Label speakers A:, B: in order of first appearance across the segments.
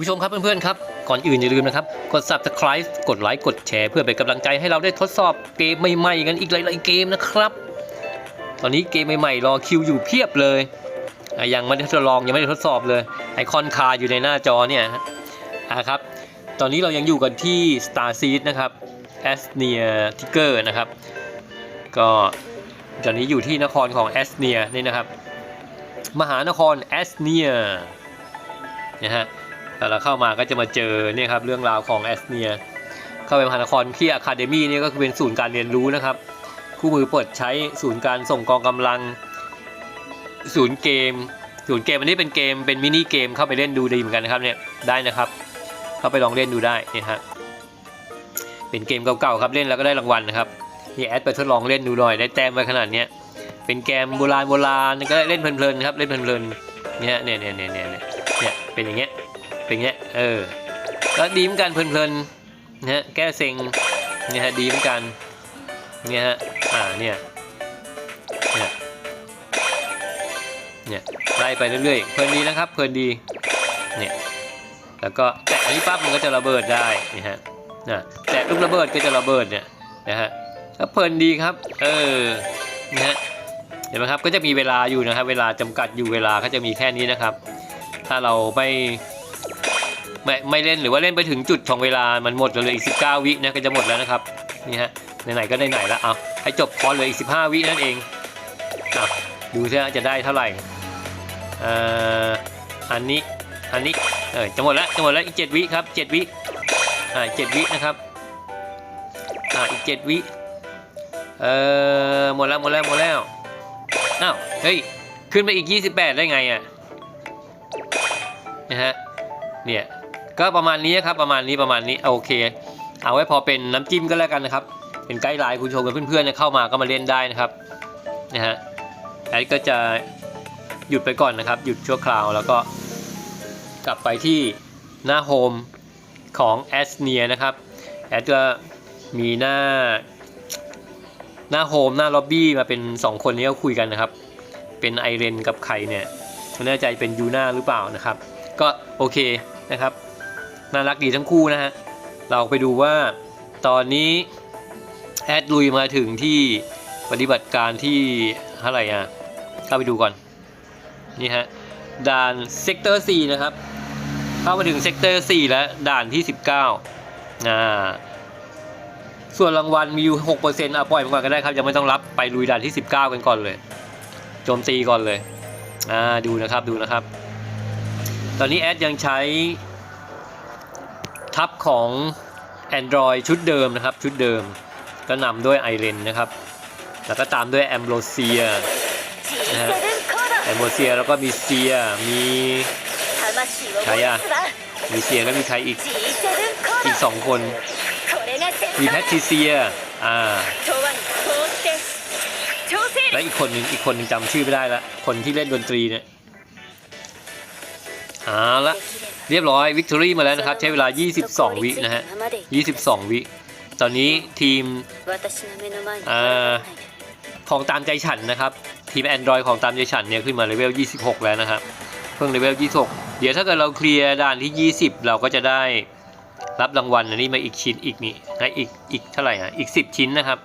A: ผู้ชมครับเพื่อนๆครับ ก่อนอื่นอย่าลืมนะครับ กด subscribe กดไลค์กดแชร์เพื่อเป็นกำลังใจให้เราได้ทดสอบเกมใหม่ๆกันอีกหลายๆเกมนะครับ ตอนนี้เกมใหม่ๆรอคิวอยู่เพียบเลยอะยังไม่ได้ทดลองยังไม่ได้ทดสอบเลยไอคอนคาอยู่ในหน้าจอเนี่ยอะครับ ตอนนี้เรายังอยู่กันที่ Star Seed นะครับ a s n e a t i g e r นะครับ ก็ตอนนี้อยู่ที่นครของ a s n e a นี่นะครับ มหานคร a s n e a นะฮะ แต่เราเข้ามาก็จะมาเจอเนี่ยครับเรื่องราวของ a s n e a เข้าไปมหานครที่ Academy นี่ก็คือเป็นศูนย์การเรียนรู้นะครับ คู่มือเปิดใช้ศูนย์การส่งกองกำลัง ศูนย์เกม ศูนย์เกมอันนี้เป็นเกมเป็นมินิเกมเข้าไปเล่นดูดีเหมือนกันนะครับเนี่ยได้นะครับ เข้าไปลองเล่นดูได้นี่ฮะเป็นเกมเก่าๆครับเล่นแล้วก็ได้รางวัลนะครับนี่แอดไปทดลองเล่นดูหน่อยได้แต้มไปขนาดเนี้ยเป็นเกมโบราณโบราณก็เล่นเพลินๆครับเล่นเพลินๆเนี่ยเนี่ยเนี่ยเนี่ยเนี่ยเนี่ยเป็นอย่างเงี้ย เป็นอย่างเงี้ยเออก็ดีเหมือนกันเพลินๆนะฮะแก้เซ็งเนี่ยฮะดีเหมือนกันเนี่ยฮะอ่าเนี่ยเนี่ยเนี่ยไล่ไปเรื่อยๆเพลินดีนะครับเพลินดีเนี่ยแล้วก็แตะอันนี้ปั๊บมันก็จะระเบิดได้นี่ฮะนะแตะลูกระเบิดก็จะระเบิดเนี่ยนะฮะก็เพลินดีครับ เออนะฮะเห็นไหมครับก็จะมีเวลาอยู่นะครับเวลาจำกัดอยู่เวลาก็จะมีแค่นี้นะครับ ถ้าเราไม่ ไม่ไม่เล่นหรือว่าเล่นไปถึงจุดของเวลามันหมดเหลยอีก19วินะก็จะหมดแล้วนะครับนี่ฮะไหนๆก็ได้ไหนๆแล้วเอาให้จบคอร์สเหลยอีก15วินั่นเองอะดูซิจะได้เท่าไหร่อ่ออันนี้อันนี้เออจะหมดแล้วจะหมดแล้วอีก7วิครับ7วิอ่า7วินะครับอ่าอีก7วิเอ่อหมดแล้วหมดแล้วหมดแล้วอ้าวเฮ้ยขึ้นไปอีก 28 ได้ไงอะนะฮะเนี่ย ก็ประมาณนี้ครับประมาณนี้ประมาณนี้โอเค เอาไว้พอเป็นน้ำจิ้มก็แล้วกันนะครับ เป็นไกด์ไลน์คุณชมกับเพื่อนๆเเข้ามาก็มาเล่นได้นะครับนะฮะแอดก็จะหยุดไปก่อนนะครับ หยุดชั่วคราวแล้วก็กลับไปที่หน้าโฮมของแอสเนียนะครับแอดก็มีหน้าหน้าโฮมหน้าล็อบบี้มาเป็น 2 คนนี้ก็คุยกันนะครับ เป็นไอเรนกับใครเนี่ยไม่แน่ใจเป็นยูน่าหรือเปล่านะครับ ก็โอเคนะครับ น่ารักดีทั้งคู่นะฮะ เราไปดูว่าตอนนี้แอดลุยมาถึงที่ปฏิบัติการที่เท่าไหร่อะเข้าไปดูก่อน นี่ฮะ ด่านเซกเตอร์4นะครับ เข้ามาถึงเซกเตอร์4แล้ว ด่านที่ 19อ่าส่วนรางวัลมีอยู่6%อะปล่อยมันก่อนก็ได้ครับยังไม่ต้องรับไปลุยด่านที่ 19 กันก่อนเลยโจมตีก่อนเลยอ่าดูนะครับดูนะครับ ตอนนี้แอดยังใช้ ทับของ Android ชุดเดิมนะครับ ชุดเดิมก็นำด้วยไอเรนนะครับ แล้วก็ตามด้วยแอมโ s เซียนะฮะแอมโ s เซียแล้วก็มีเซียมีมีเซียแล้วมีใครอีก อีกสองคน มีแพทริเซีย อ่า และอีกคนหนึงอีกคนหนึงจำชื่อไม่ได้ละ คนที่เล่นดนตรีเนี่ย เอาละเรียบร้อยวิกตอรี่มาแล้วนะครับ ใช้เวลา 22 วินะฮะ 22 วิ ตอนนี้ทีมของตามใจฉันนะครับ ทีม Android ของตามใจฉันเนี่ยขึ้นมาเลเวล 26 แล้วนะครับ เพิ่งเลเวล 26 เดี๋ยวถ้าเกิดเราเคลียร์ด่านที่ 20 เราก็จะได้รับรางวัลอันนี้มาอีกชิ้นอีกนี่นะอีกอีกเท่าไหร่อะอีก 10 ชิ้นนะครับ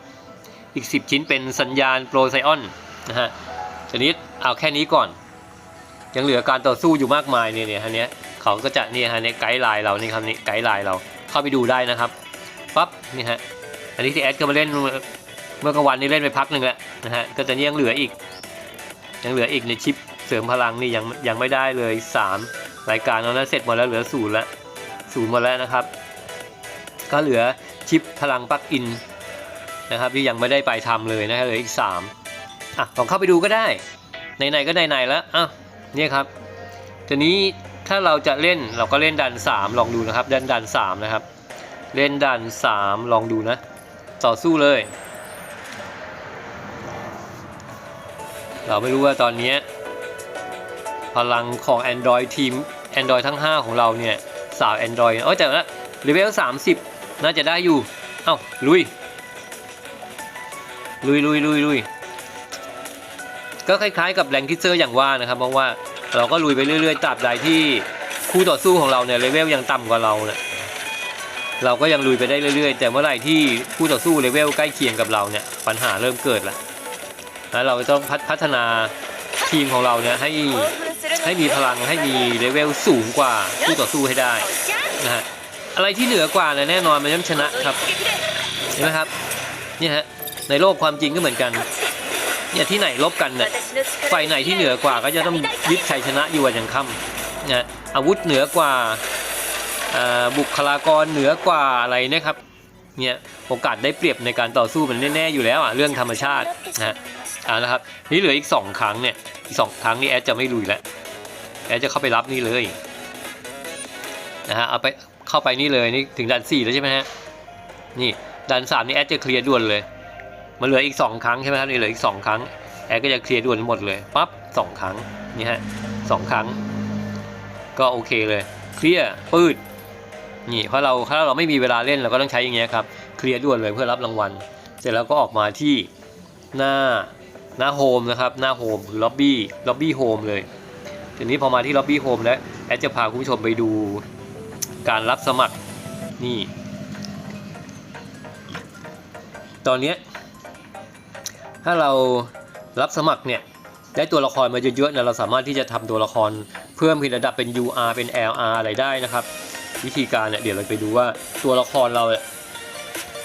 A: อีก 10 ชิ้นเป็นสัญญาณโปรไซออนนะฮะทีนี้เอาแค่นี้ก่อน ยังเหลือการต่อสู้อยู่มากมายเนี่ยเนี่ยฮะเนี้ยเขาก็จะเนี่ยฮะเนี่ยไกด์ไลน์เรานี่ครับนี่ไกด์ไลน์เราเข้าไปดูได้นะครับปั๊บนี่ฮะอันนี้ที่แอดก็มาเล่นเมื่อกลางวันนี้เล่นไปพักหนึ่งแล้วนะฮะก็จะยังเหลืออีก ยังเหลืออีกในชิปเสริมพลังนี่ยังยังไม่ได้เลย 3 รายการนั้นเสร็จหมดแล้วเหลือศูนย์ล้วศูนย์หมดแล้วนะครับ ก็เหลือชิปพลังปลั๊กอินนะครับที่ยังไม่ได้ไปทำเลยนะครับเหลืออีก 3อะลองเข้าไปดูก็ได้ไหนๆก็ไหนๆแล้วอะ เนี่ยครับทีนี้ถ้าเราจะเล่นเราก็เล่นดัน 3 ลองดูนะครับดันดัน3นะครับ เล่นดัน 3 ลองดูนะ ต่อสู้เลย เราไม่รู้ว่าตอนนี้ พลังของ Android ทีม Android ทั้ง 5 ของเราเนี่ยสาว Android เอ้ยแต่ละเลเวล30 น่าจะได้อยู่ เอ้าลุย ลุยลุยลุยลุยก็คล้ายๆกับแรงคิเซอร์อย่างว่านะครับเพราะว่า เราก็ลุยไปเรื่อยๆตราบใดที่คู่ต่อสู้ของเราเนี่ยเลเวลยังต่ำกว่าเราเนี่ยเราก็ยังลุยไปได้เรื่อยๆ แต่เมื่อไหร่ที่คู่ต่อสู้เลเวลใกล้เคียงกับเราเนี่ยปัญหาเริ่มเกิดละแล้วเราต้องพัฒพัฒนาทีมของเราเนี่ยให้ให้มีพลังให้มีเลเวลสูงกว่าคู่ต่อสู้ให้ได้นะฮะอะไรที่เหนือกว่าเนี่ยแน่นอนมันย่อมชนะครับเห็นไหมครับนี่ฮะในโลกความจริงก็เหมือนกัน เนี่ยที่ไหนลบกันเนี่ยฝ่ายไหนที่เหนือกว่าก็จะต้องยึดชัยชนะอยู่วันยังค่ำนะอาวุธเหนือกว่าบุคลากรเหนือกว่าอะไรนะครับเนี่ยโอกาสได้เปรียบในการต่อสู้มันแน่ๆอยู่แล้วอะเรื่องธรรมชาตินะฮะอ่านะครับนี่เหลืออีกสองครั้งเนี่ยอีกสองครั้งนี่แอดจะไม่ลุยแล้วแอดจะเข้าไปรับนี่เลยนะฮะเอาไปเข้าไปนี่เลยนี่ถึงด่านสี่แล้วใช่ไหมฮะนี่ด่านสามนี่แอดจะเคลียร์ด่วนเลย มันเหลืออีกสองครั้งใช่ไหมครับนี่เหลืออีกสองครั้งแอดก็จะเคลียร์ด่วนหมดเลยปั๊บสองครั้งนี่ฮะสองครั้ง ก็โอเคเลยเคลียร์ปืดนี่เพราะเราถ้าเราไม่มีเวลาเล่นเราก็ต้องใช้อย่างเงี้ยครับเคลียร์ด่วนเลยเพื่อรับรางวัล เสร็จแล้วก็ออกมาที่หน้าหน้าโฮมนะครับหน้าโฮมคือล็อบบี้ล็อบบี้โฮมเลยทีนี้พอมาที่ล็อบบี้โฮมแล้วแอดจะพาคุณผู้ชมไปดูการรับสมัครนี่ ตอนนี้ ถ้าเรารับสมัครเนี่ยได้ตัวละครมาเยอะๆเนี่ยเราสามารถที่จะทำตัวละครเพิ่มขึ้นระดับเป็น UR เป็น LR อะไรได้นะครับ วิธีการเนี่ยเดี๋ยวเราไปดูว่าตัวละครเรา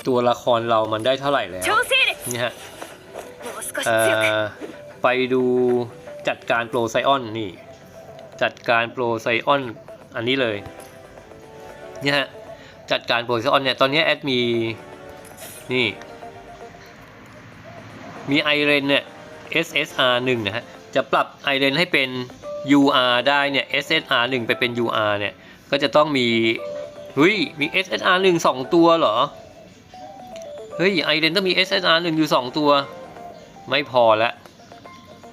A: ตัวละครเรามันได้เท่าไหร่แล้วนี่ฮะไปดูจัดการโปรไซออนนี่ จัดการโปรไซออนอันนี้เลยนี่ฮะจัดการโปรไซออนเนี่ยตอนนี้แอดมีนี่ มีไอเรนเนี่ย SSR 1นะฮะ จะปรับไอเรนให้เป็น UR ได้เนี่ย SSR 1ไปเป็น UR เนี่ย ก็จะต้องมีเฮ้ยมี SSR 1 2 ตัวเหรอ เฮ้ยไอเรนต้องมี SSR 1อยู่ 2 ตัว ไม่พอแล้ว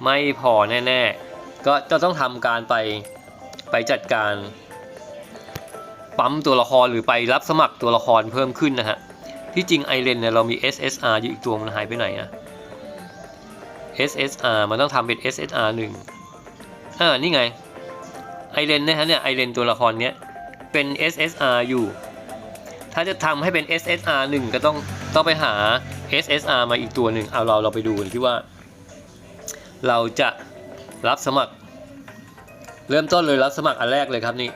A: ไม่พอแน่ ๆ ก็จะต้องทำการไปไปจัดการปั๊มตัวละครหรือไปรับสมัครตัวละครเพิ่มขึ้นนะฮะ ที่จริงไอเรนเนี่ยเรามี SSR อยู่อีกตัวมันหายไปไหนอะ SSR มันต้องทำเป็น SSR 1อ่านี่ไงไอเรนนะฮะเนี่ยไอเรนตัวละครเนี้ยเป็น SSR อยู่ ถ้าจะทำให้เป็น SSR 1ก็ต้องต้องไปหา SSR มาอีกตัวหนึ่งเอาเราเราไปดูกันที่ว่า เราจะรับสมัคร เริ่มต้นเลยรับสมัครอันแรกเลยครับนี่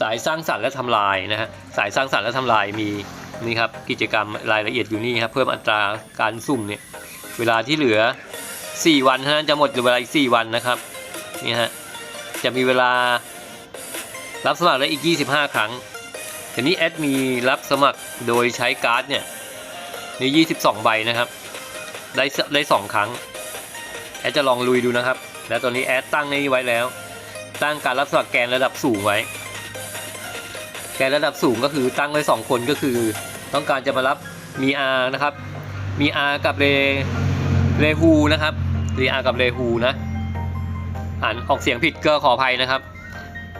A: สายสร้างสรรค์และทำลายนะฮะสายสร้างสรรค์และทำลายมีนี่ครับกิจกรรมรายละเอียดอยู่นี่ครับเพิ่มอัตราการสุ่มเนี่ย เวลาที่เหลือ 4 วันเท่านั้นจะหมดเวลาอีก 4 วันนะครับนี่ฮะจะมีเวลารับสมัครได้อีก 25 ครั้งทีนี้แอดมีรับสมัครโดยใช้การ์ดเนี่ยนี่22 ใบนะครับ ได้ได้ 2 ครั้ง แอดจะลองลุยดูนะครับ แล้วตอนนี้แอดตั้งนี้ไว้แล้ว ตั้งการรับสมัครแกนระดับสูงไว้ แกนระดับสูงก็คือตั้งไว้ 2 คนก็คือ ต้องการจะมารับมีอานะครับ มีอากับเรเรฮูนะครับรีอากับเรฮูนะอ่านออกเสียงผิดก็ขออภัยนะครับ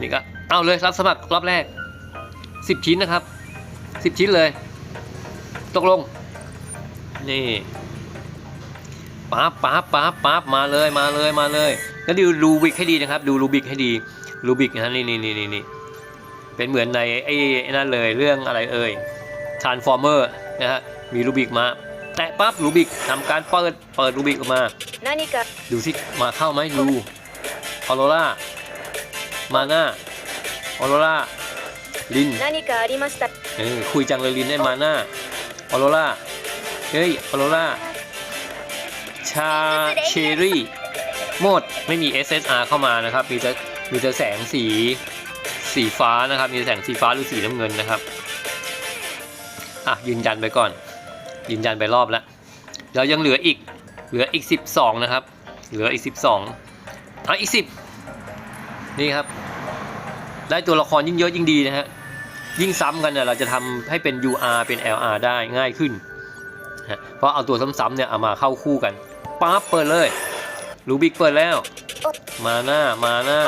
A: นี่ก็เอาเลยรับสมัครรอบแรกสิบชิ้นนะครับสิบชิ้นเลย ตกลง นี่ป๊าบป๊าบป๊าบป๊าบมาเลยมาเลยมาเลย แล้วดูรูบิกให้ดีนะครับ ดูรูบิกให้ดีรูบิกนะนี่นี่นี่นี่เป็นเหมือนในไอ้นั่นเลยเรื่องอะไรเอ่ย Transformer นะฮะมีรูบิกมา แตะปั๊บลูบิกทำการเปิดเปิดลูบิกออกมา ดูที่มาเข้าไหมดูออโรรามาหน้าออโรราลินเออคุยจังเลยลินได้มาหน้าออโรราเฮ้ยออโรราชาเชอรี่หมดไม่มี SSR เข้ามานะครับ มีแต่มีแต่แสงสีสีฟ้านะครับ มีแสงสีฟ้าหรือสีน้ำเงินนะครับ อะยืนยันไปก่อน ยืนยันไปรอบแล้วเรายังเหลืออีกเหลืออีก 12 นะครับ เหลืออีก 12เอาอีก 10 นี่ครับ ได้ตัวละครยิ่งเยอะยิ่งดีนะฮะยิ่งซ้ำกันเนี่ยเราจะทำให้เป็น UR เป็น LR ได้ง่ายขึ้นนะเพราะเอาตัวซ้ำๆเนี่ยเอามาเข้าคู่กันปั๊บเปิดเลยลูบิกเปิดแล้ว มาหน้ามาหน้า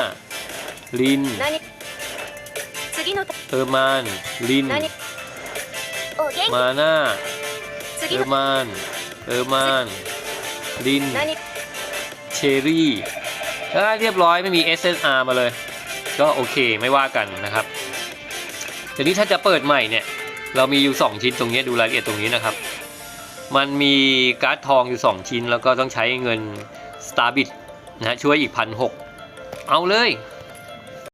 A: ลินเออมานลิน มาหน้า เออร์มานเออร์มานลินเชอรี่เรียบร้อยไม่มี SSR มาเลย ก็โอเคไม่ว่ากันนะครับทีนี้ถ้าจะเปิดใหม่เนี่ย เรามีอยู่ 2 ชิ้นตรงนี้ดูรายละเอียดตรงนี้นะครับ มันมีการ์ดทองอยู่ 2 ชิ้น แล้วก็ต้องใช้เงิน Starbit นะช่วยอีกพันหเอาเลย